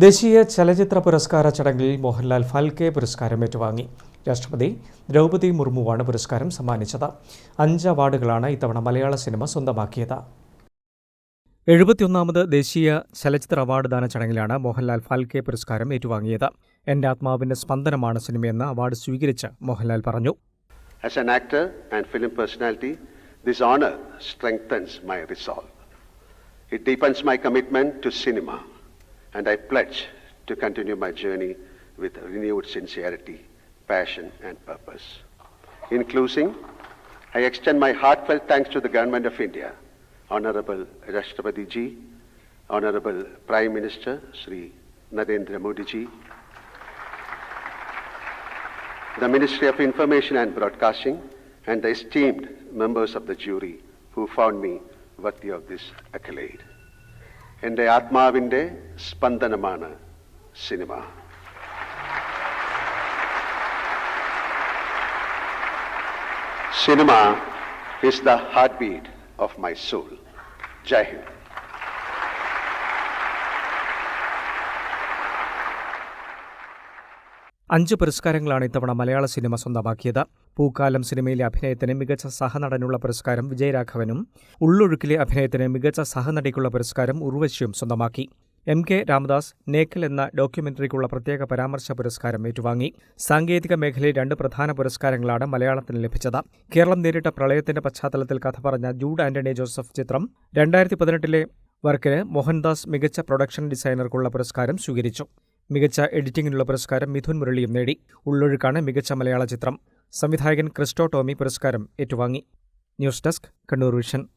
ദേശീയ ചലച്ചിത്ര പുരസ്കാര ചടങ്ങിൽ മോഹൻലാൽ ഫാൽക്കെ പുരസ്കാരം ഏറ്റുവാങ്ങി. രാഷ്ട്രപതി ദ്രൗപദി മുർമുവാണ് പുരസ്കാരം സമ്മാനിച്ചത്. അഞ്ച് അവാർഡുകളാണ് ഇത്തവണ മലയാള സിനിമ സ്വന്തമാക്കിയത്. എഴുപത്തിയൊന്നാമത് ദേശീയ ചലച്ചിത്ര അവാർഡ് ദാന ചടങ്ങിലാണ് മോഹൻലാൽ ഫാൽക്കെ പുരസ്കാരം ഏറ്റുവാങ്ങിയത്. എന്റെ ആത്മാവിന്റെ സ്പന്ദനമാണ് സിനിമയെന്ന് അവാർഡ് സ്വീകരിച്ച് മോഹൻലാൽ പറഞ്ഞു. As an actor and film personality, this honor strengthens my resolve. It deepens my commitment to cinema, and I pledge to continue my journey with renewed sincerity, passion, and purpose. In closing, I extend my heartfelt thanks to the Government of India, Honorable Rashtrapati Ji, Honorable Prime Minister Sri Narendra Modi Ji, the Ministry of Information and Broadcasting, and the esteemed members of the jury who found me worthy of this accolade. എന്റെ ആത്മാവിന്റെ സ്പന്ദനമാണ് cinema cinema is the heartbeat of my soul. Jai Hind. അഞ്ച് പുരസ്കാരങ്ങളാണ് ഇത്തവണ മലയാള cinema സ്വന്തമാക്കിയത്. പൂക്കാലം സിനിമയിലെ അഭിനയത്തിന് മികച്ച സഹനടനുള്ള പുരസ്കാരം വിജയരാഘവനും ഉള്ളൊഴുക്കിലെ അഭിനയത്തിന് മികച്ച സഹനടിക്കുള്ള പുരസ്കാരം ഉർവശിയും സ്വന്തമാക്കി. എം കെ രാമദാസ് നേക്കൽ എന്ന ഡോക്യുമെന്ററിക്കുള്ള പ്രത്യേക പരാമർശ പുരസ്കാരം ഏറ്റുവാങ്ങി. സാങ്കേതിക മേഖലയിൽ രണ്ട് പ്രധാന പുരസ്കാരങ്ങളാണ് മലയാളത്തിന് ലഭിച്ചത്. കേരളം നേരിട്ട പ്രളയത്തിന്റെ പശ്ചാത്തലത്തിൽ കഥ പറഞ്ഞ ജൂഡ് ആന്റണി ജോസഫ് ചിത്രം രണ്ടായിരത്തി പതിനെട്ടിലെ വർക്കിന് മോഹൻദാസ് മികച്ച പ്രൊഡക്ഷൻ ഡിസൈനർക്കുള്ള പുരസ്കാരം സ്വീകരിച്ചു. മികച്ച എഡിറ്റിംഗിനുള്ള പുരസ്കാരം മിഥുൻ മുരളിയും നേടി. ഉള്ളൊഴുക്കാണ് മികച്ച മലയാള ചിത്രം. സംവിധായകൻ ക്രിസ്റ്റോ ടോമി പുരസ്കാരം ഏറ്റുവാങ്ങി. News desk Kannur vision.